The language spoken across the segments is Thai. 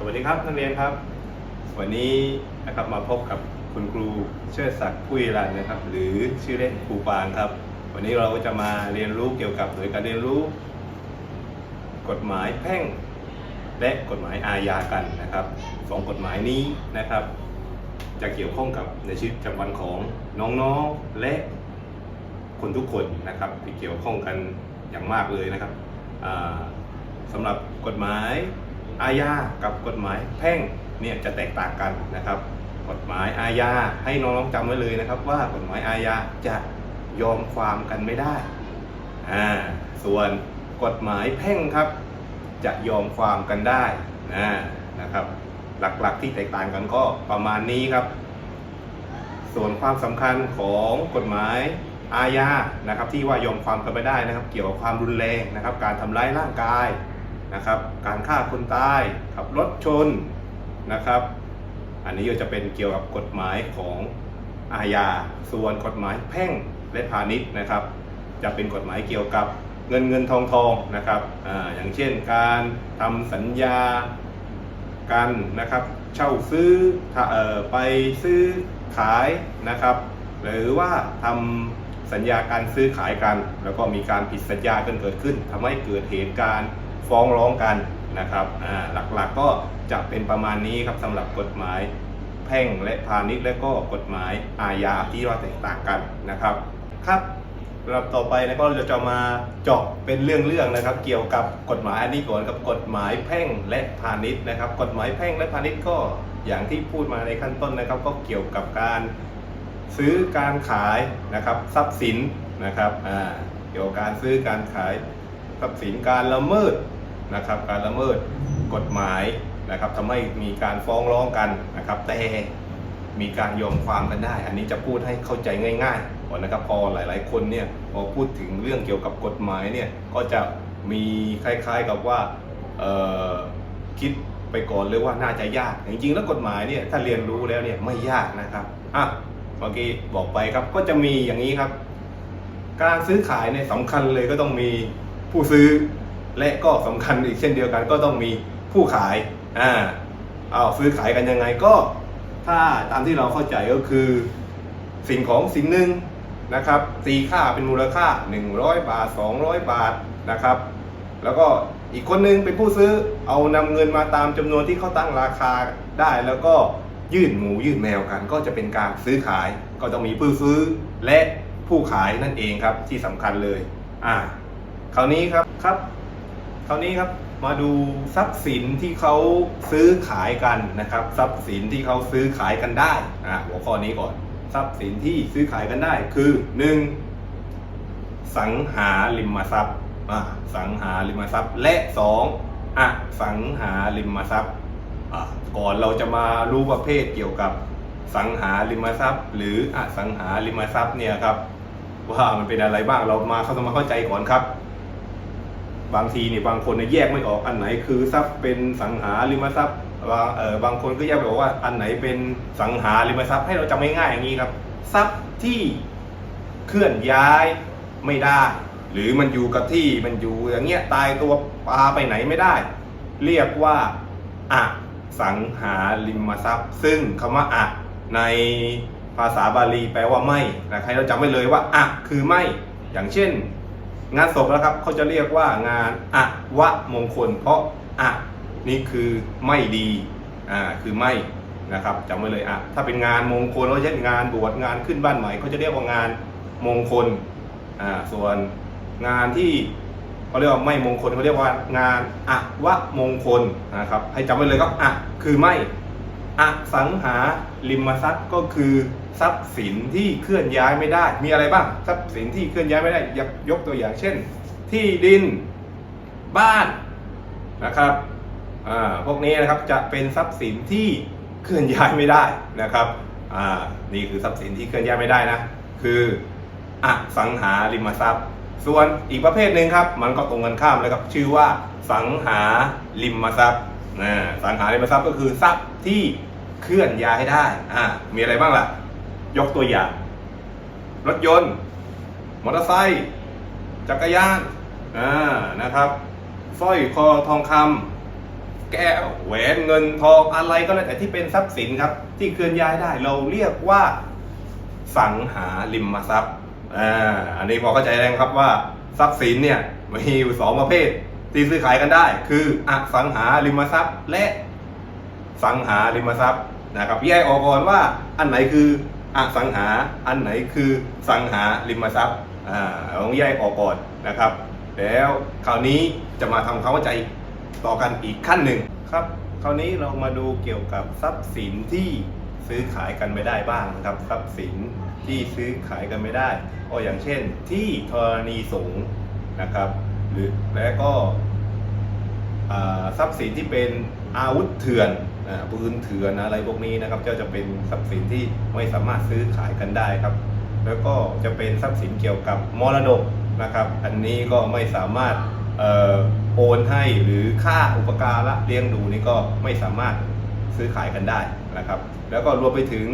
สวัสดีครับนักเรียนครับ วันนี้นะครับมาพบกับคุณครูเชิดศักดิ์ผู้ยรันนะครับ หรือชื่อเล่นครูปางครับ วันนี้เราก็จะมาเรียนรู้เกี่ยวกับหน่วยการเรียนรู้ กฎหมายแพ่ง และกฎหมายอาญากันนะครับสองกฎหมายนี้นะครับ จะเกี่ยวข้องกับในชีวิตประจำวันของน้องๆและคนทุกคนนะครับที่เกี่ยวข้องกันอย่างมากเลยนะครับอ่าสำหรับกฎหมาย อาญากับกฎหมายแพ่งเนี่ยจะแตกต่างกันนะครับ กฎหมายอาญาให้น้องๆจำไว้เลยนะครับว่ากฎหมายอาญาจะยอมความกันไม่ได้อ่าส่วนกฎหมายแพ่งครับจะยอมความกันได้นะนะครับ หลักๆที่แตกต่างกันก็ประมาณนี้ครับ ส่วนความสำคัญของกฎหมายอาญานะครับที่ว่ายอมความกันไม่ได้นะครับ เกี่ยวกับความรุนแรงนะครับ การทำร้ายร่างกาย นะครับ การฆ่าคนตายขับรถชนนะครับ อันนี้ก็จะเป็นเกี่ยวกับกฎหมายของอาญาส่วนกฎหมายแพ่งและพาณิชย์นะครับ จะเป็นกฎหมายเกี่ยวกับเงินเงินทองทองนะครับออย่างเช่นการทำสัญญากันนะครับ เช่าซื้ออไปซื้อขายนะครับ หรือว่าทำสัญญาการซื้อขายกัน แล้วก็มีการผิดสัญญากันเกิดขึ้นทำให้เกิดเหตุการณ์ ฟ้องร้องกันนะครับหลักๆก็จะเป็นประมาณนี้ครับสำหรับกฎหมายแพ่งและพาณิชย์และก็กฎหมายอาญาที่ว่าแตกต่างกันนะครับครับสำหรับต่อไปนะก็เราจะมาเจาะเป็นเรื่องๆนะครับ เกี่ยวกับกฎหมายอันนี้ก่อนกับกฎหมายแพ่งและพาณิชย์นะครับ กฎหมายแพ่งและพาณิชย์ก็อย่างที่พูดมาในขั้นต้นนะครับ ก็เกี่ยวกับการซื้อการขายนะครับทรัพย์สินนะครับเกี่ยวกับการซื้อการขาย ทรัพย์สินการละเมิดนะครับการละเมิดกฎหมายนะครับทำให้มีการฟ้องร้องกันนะครับแต่มีการยอมความกันได้ อันนี้จะพูดให้เข้าใจง่ายๆก่อนนะครับพอหลายๆ คนเนี่ยพอพูดถึงเรื่องเกี่ยวกับกฎหมายเนี่ยก็จะมีคล้ายๆกับว่าคิดไปก่อนเลยว่าน่าจะยาก จริงๆ แล้วกฎหมายเนี่ยถ้าเรียนรู้แล้วเนี่ยไม่ยากนะครับอะเมื่อกี้บอกไปครับก็จะมีอย่างนี้ครับ การซื้อขายเนี่ยสำคัญเลยก็ต้องมี ผู้ซื้อและก็สำคัญอีกเช่นเดียวกัน ก็ต้องมีผู้ขายอ่าเอาซื้อขายกันยังไงก็ถ้าตามที่เราเข้าใจก็คือ สิ่งของสิ่งหนึ่งนะครับตีค่าเป็นมูลค่า 100 บาท 200 บาทนะครับ แล้วก็อีกคนนึงเป็นผู้ซื้อเอานำเงินมาตามจำนวนที่เขาตั้งราคาได้ แล้วก็ยื่นหมูยื่นแมวกัน ก็จะเป็นการซื้อขายก็ต้องมีผู้ซื้อและผู้ขายนั่นเองครับที่สำคัญเลยอ่า คราวนี้ครับครับ คราวนี้ครับมาดูทรัพย์สินที่เขาซื้อขายกันนะครับ ทรัพย์สินที่เขาซื้อขายกันได้อ่าหัวข้อนี้ก่อน ทรัพย์สินที่ซื้อขายกันได้คือหนึ่งสังหาริมทรัพย์อ่าสังหาริมทรัพย์ และสองอสังหาริมทรัพย์อ่าก่อนเราจะมารู้ประเภทเกี่ยวกับสังหาริมทรัพย์ หรืออสังหาริมทรัพย์เนี่ยครับว่ามันเป็นอะไรบ้างเรามาเข้ามาเข้าใจก่อนครับ บางทีเนี่ยบางคนเนี่ยแยกไม่ออกอันไหนคือทรัพย์เป็นสังหาริมทรัพย์บางเออบางคนก็แยกไม่ออกว่าอันไหนเป็นสังหาริมทรัพย์ให้เราจำง่ายๆอย่างนี้ครับ ทรัพย์ที่เคลื่อนย้ายไม่ได้ หรือมันอยู่กับที่มันอยู่อย่างเงี้ยตายตัวปลาไปไหนไม่ได้ เรียกว่าอสังหาริมทรัพย์ ซึ่งคำว่าอะในภาษาบาลีแปลว่าไม่นะใครเราจำไว้เลยว่าอะคือไม่อย่างเช่น งานศพนะครับเขาจะเรียกว่างานอะวะมงคล เพราะอะนี่คือไม่ดีอ่าคือไม่นะครับจำไว้เลยอะถ้าเป็นงานมงคลก็เช่นงานบวชงานขึ้นบ้านใหม่เขาจะเรียกว่างานมงคลอ่าส่วนงานที่เขาเรียกว่าไม่มงคลเขาเรียกว่างานอะวะมงคลนะครับให้จำไว้เลยครับอะคือไม่ อสังหาริมทรัพย์ก็คือทรัพย์สินที่เคลื่อนย้ายไม่ได้ มีอะไรบ้างทรัพย์สินที่เคลื่อนย้ายไม่ได้ยกยกตัวอย่างเช่น ที่ดินบ้านนะครับอ่าพวกนี้นะครับจะเป็นทรัพย์สินที่เคลื่อนย้ายไม่ได้นะครับอ่านี่คือทรัพย์สินที่เคลื่อนย้ายไม่ได้นะคืออสังหาริมทรัพย์ ส่วนอีกประเภทหนึ่งครับ มันก็ตรงกันข้ามเลยครับชื่อว่าสังหาริมทรัพย์นะสังหาริมทรัพย์ก็คือทรัพย์ที่ เคลื่อนย้ายได้อ่ามีอะไรบ้างล่ะ ยกตัวอย่าง รถยนต์ มอเตอร์ไซค์จักรยานอ่านะครับสร้อยคอทองคำแก้วแหวนเงินทองอะไรก็แล้วแต่ที่เป็นทรัพย์สินครับ ที่เคลื่อนย้ายได้เราเรียกว่าสังหาริมทรัพย์อ่าอันนี้พอเข้าใจแล้วครับว่าทรัพย์สินเนี่ยมีอยู่สองประเภทที่ซื้อขายกันได้ คืออสังหาริมทรัพย์และ สังหาริมทรัพย์นะครับแยกออกก่อนว่าอันไหนคืออสังหาอันไหนคือสังหาริมทรัพย์อ่าเราต้องแยกออกก่อนนะครับ แล้วคราวนี้จะมาทำความเข้าใจต่อกันอีกขั้นหนึ่งครับ คราวนี้เรามาดูเกี่ยวกับทรัพย์สินที่ซื้อขายกันไม่ได้บ้างนะครับทรัพย์สินที่ซื้อขายกันไม่ได้ก็อย่างเช่น ที่ธรณีสงฆ์นะครับหรือและก็ทรัพย์สินที่เป็นอาวุธเถื่อน ปืนเถื่อนอะไรพวกนี้นะครับก็จะเป็นทรัพย์สินที่ไม่สามารถซื้อขายกันได้ครับ แล้วก็จะเป็นทรัพย์สินเกี่ยวกับมรดกนะครับ อันนี้ก็ไม่สามารถออโอนให้หรือค่าอุปการะเลี้ยงดูนี่ก็ไม่สามารถซื้อขายกันได้นะครับ แล้วก็รวมไปถึง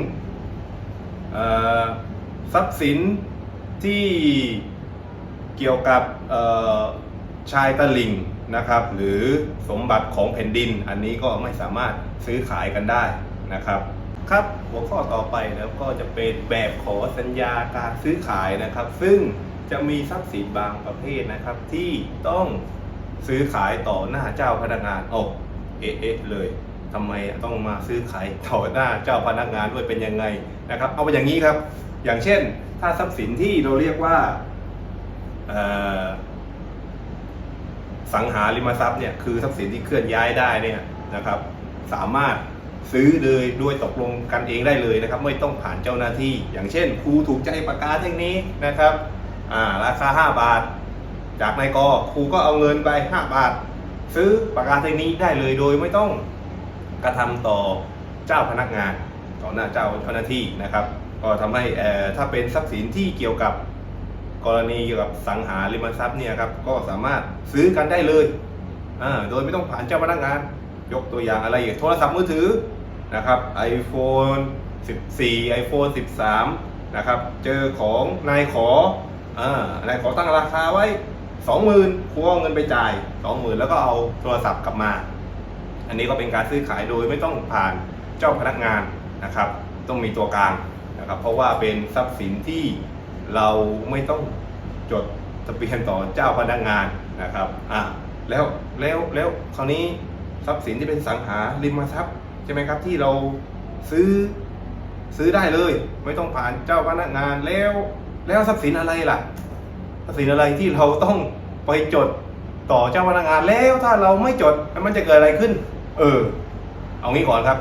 ทรัพย์สินที่เกี่ยวกับชายตะลิง นะครับ หรือสมบัติของแผ่นดิน อันนี้ก็ไม่สามารถซื้อขายกันได้นะครับ ครับหัวข้อต่อไปแล้วก็จะเป็นแบบขอสัญญาการซื้อขายนะครับ ซึ่งจะมีทรัพย์สินบางประเภทนะครับที่ต้องซื้อขายต่อหน้าเจ้าพนักงานโอ้เอ๊ะเอ๊ะเลยทำไมต้องมาซื้อขายต่อหน้าเจ้าพนักงานด้วยเป็นยังไงนะครับ เอาไปอย่างนี้ครับ อย่างเช่น ถ้าทรัพย์สินที่เราเรียกว่า สังหาริมทรัพย์เนี่ยคือทรัพย์สินที่เคลื่อนย้ายได้เนี่ยนะครับ สามารถซื้อเลยด้วยตกลงกันเองได้เลยนะครับ ไม่ต้องผ่านเจ้าหน้าที่ อย่างเช่นครูถูกใจปากกาเท่งนี้นะครับอ่าราคา 5 บาท จากนายกครูก็เอาเงินไป 5 บาท ซื้อปากกาเท่งนี้ได้เลยโดยไม่ต้องกระทำต่อเจ้าพนักงานต่อหน้าเจ้าเจ้าหน้าที่นะครับ ก็ทำให้ถ้าเป็นทรัพย์สินที่เกี่ยวกับ กรณีเกี่ยวกับสังหาริมทรัพย์เนี่ยครับก็สามารถซื้อกันได้เลยอ่าโดยไม่ต้องผ่านเจ้าพนักงาน ยกตัวอย่างอะไรอย่างโทรศัพท์มือถือนะครับ iPhone 14 iPhone 13 นะครับ เจอของนายขออ่านายขอตั้งราคาไว้ 20,000ครูเอาเงินไปจ่าย 20,000 แล้วก็เอาโทรศัพท์กลับมา อันนี้ก็เป็นการซื้อขายโดยไม่ต้องผ่านเจ้าพนักงานนะครับ ต้องมีตัวกลางนะครับ เพราะว่าเป็นทรัพย์สินที่ เราไม่ต้องจดทะเบียนต่อเจ้าพนักงานนะครับอะแล้วแล้วแล้วคราวนี้ทรัพย์สินที่เป็นสังหาริมทรัพย์ใช่ไหมครับที่เราซื้อซื้อได้เลย ไม่ต้องผ่านเจ้าพนักงานแล้วแล้วทรัพย์สินอะไรล่ะทรัพย์สินอะไรที่เราต้องไปจดต่อเจ้าพนักงานแล้วถ้าเราไม่จดมันจะเกิดอะไรขึ้น เออ เอางี้ก่อนครับ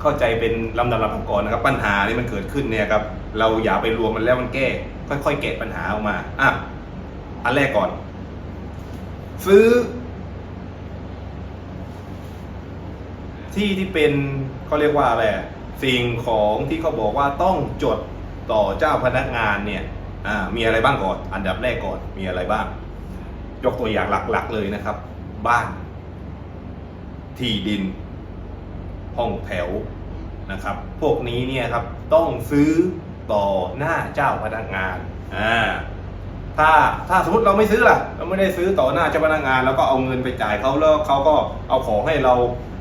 เข้าใจเป็นลำดับลำดับก่อนนะครับ ปัญหานี่มันเกิดขึ้นเนี่ยครับ เราอย่าไปรวมมันแล้วมันแก้ ค่อยๆแกะปัญหาออกมาอะอันแรกก่อน ซื้อ ที่ที่เป็นเขาเรียกว่าอะไรสิ่งของที่เขาบอกว่าต้องจดต่อเจ้าพนักงานเนี่ยอ่ามีอะไรบ้างก่อน อันดับแรกก่อนมีอะไรบ้าง ยกตัวอย่างหลักๆเลยนะครับ บ้าน ที่ดิน ห้องแถวนะครับ พวกนี้เนี่ยครับต้องซื้อ ต่อหน้าเจ้าพนักงานอ่าถ้าถ้าสมมติเราไม่ซื้อล่ะ เราไม่ได้ซื้อต่อหน้าเจ้าพนักงาน แล้วก็เอาเงินไปจ่ายเขาแล้วเขาก็เอาของให้เรา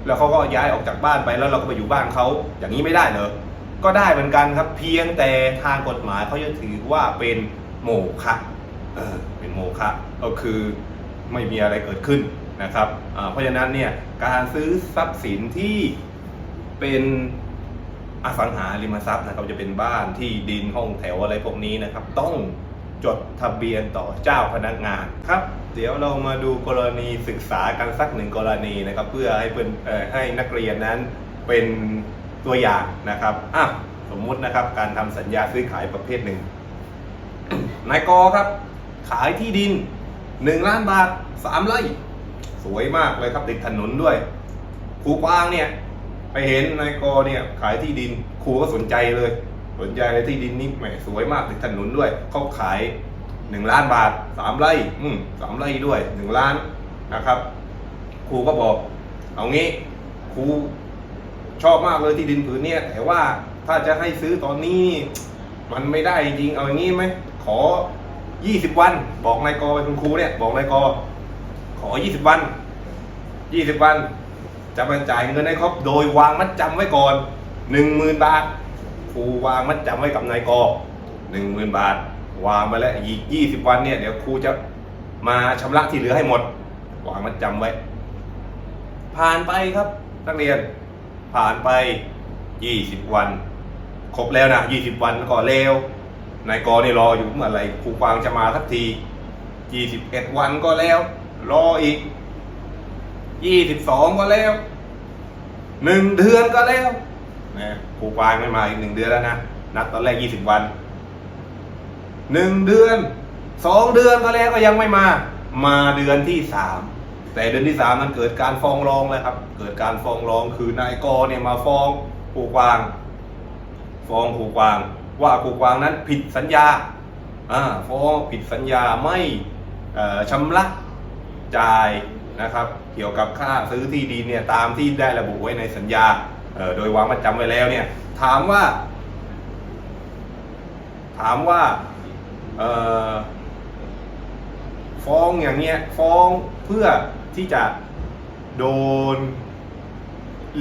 แล้วเขาก็ย้ายออกจากบ้านไปแล้วเราก็ไปอยู่บ้านเขาอย่างนี้ไม่ได้เหรอก็ได้เหมือนกันครับ เพียงแต่ทางกฎหมายเขาจะถือว่าเป็นโมฆะเออเป็นโมฆะก็คือไม่มีอะไรเกิดขึ้นนะครับอ่าเพราะฉะนั้นเนี่ยการซื้อทรัพย์สินที่เป็น อสังหาริมทรัพย์นะครับจะเป็นบ้านที่ดินห้องแถวอะไรพวกนี้นะครับ ต้องจดทะเบียนต่อเจ้าพนักงานครับ เดี๋ยวเรามาดูกรณีศึกษากันสักหนึ่งกรณีนะครับ เพื่อให้เพื่อนให้นักเรียนนั้นเป็นตัวอย่างนะครับอะสมมุตินะครับการทำสัญญาซื้อขายประเภทหนึ่งนายกครับ ขายที่ดินหนึ่งล้านบาทสามไร่ สวยมากเลยครับติดถนนด้วยครูกวางเนี่ย ไปเห็นนายกเนี่ยขายที่ดินครูก็สนใจเลย สนใจเลยที่ดินนี้แหมสวยมากติดถนนด้วยเขาขายหนึ่งล้านบาทสามไร่อืมสามไร่ด้วยหนึ่งล้านนะครับ ครูก็บอก เอางี้ครูชอบมากเลยที่ดินผืนเนี้ยแต่ว่าถ้าจะให้ซื้อตอนนี้มันไม่ได้จริงเอาอย่างนี้ไหมขอยี่สิบวัน บอกนายกไปคุณครูเนี่ย บอกนายกขอยี่สิบวันยี่สิบวัน จะมาจ่ายเงินให้ครบโดยวางมัดจำไว้ก่อนหนึ่งหมื่นบาทครูวางมัดจำไว้กับนายกหนึ่งหมื่นบาท วางไปแล้วอีกยี่สิบวันเนี่ยเดี๋ยวครูจะมาชำระที่เหลือให้หมด วางมัดจำไว้ ผ่านไปครับนักเรียน ผ่านไปยี่สิบวัน ครบแล้วนะยี่สิบวันก็เร็วนายกนี่รออยู่เมื่อไหร่ครูกวางจะมาสักทียี่สิบเอ็ดวันก็แล้ว รออีก ยี่สิบสองก็แล้วหนึ่งเดือนก็แล้วนะครูกวางไม่มาอีกหนึ่งเดือนแล้วนะนัดตอนแรกยี่สิบวันหนึ่งเดือนสองเดือนก็แล้วก็ยังไม่มา มาเดือนที่สามแต่เดือนที่สามมันเกิดการฟ้องร้องแล้วครับ เกิดการฟ้องร้องคือนายกเนี่ยมาฟ้องครูกวาง ฟ้องครูกวาง ว่าครูกวางนั้นผิดสัญญาอ่าฟ้องผิดสัญญาไม่ชำระจ่าย นะครับ เกี่ยวกับค่าซื้อที่ดินเนี่ยตามที่ได้ระบุไว้ในสัญญาโดยวางมัดจำไว้แล้วเนี่ย ถามว่า ถามว่าฟ้องอย่างเงี้ยฟ้องเพื่อที่จะโดน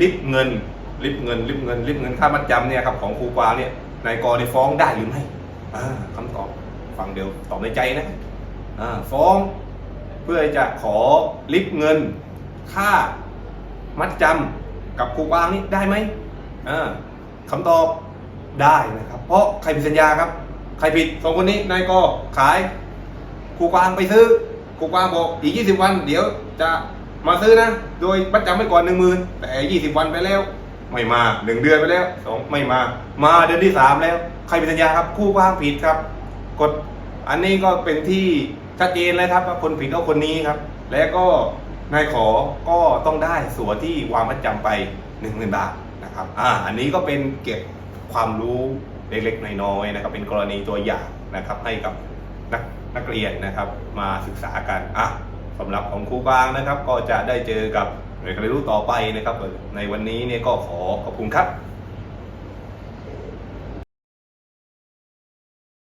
ลิบเงินลิบเงินลิบเงินลิบเงินค่ามัดจำเนี่ยครับของครูกวางเนี่ยนายกรได้ฟ้องได้หรือไม่อ่าคำตอบฟังเดียวตอบในใจนะฟ้อง พื่อจะขอลิบเงิน ค่ามัดจำกับครูกวางนี่ได้ไหมอ่าคำตอบได้นะครับ เพราะใครผิดสัญญาครับ ใครผิดสองคนนี้นายกขายครูกวางไปซื้อครูกวางบอกอีก 20 วัน เดี๋ยวจะมาซื้อนะ โดยมัดจำไว้ก่อนหนึ่งหมื่นแต่ 20 วันไปแล้ว ไม่มาหนึ่งเดือนไปแล้วสองไม่มา มาเดือนที่สามแล้ว ใครเป็นสัญญาครับคู่กวางผิดครับกฎอันนี้ก็เป็นที่ ชัดเจนเลยครับว่าคนผิดก็คนนี้ครับ และก็นายขอก็ต้องได้ส่วนที่วางมัดจำไป1 0,000บาทนะครับอ่าอันนี้ก็เป็นเก็บความรู้เล็กๆน้อยๆนะครับเป็นกรณีตัวอย่างนะครับให้กับนักนักเรียนนะครับมาศึกษากันอะสำหรับของครูบางนะครับ ก็จะได้เจอกับหน่วยการเรียนรู้ต่อไปนะครับ ในวันนี้เนี่ยก็ขอขอบคุณครับ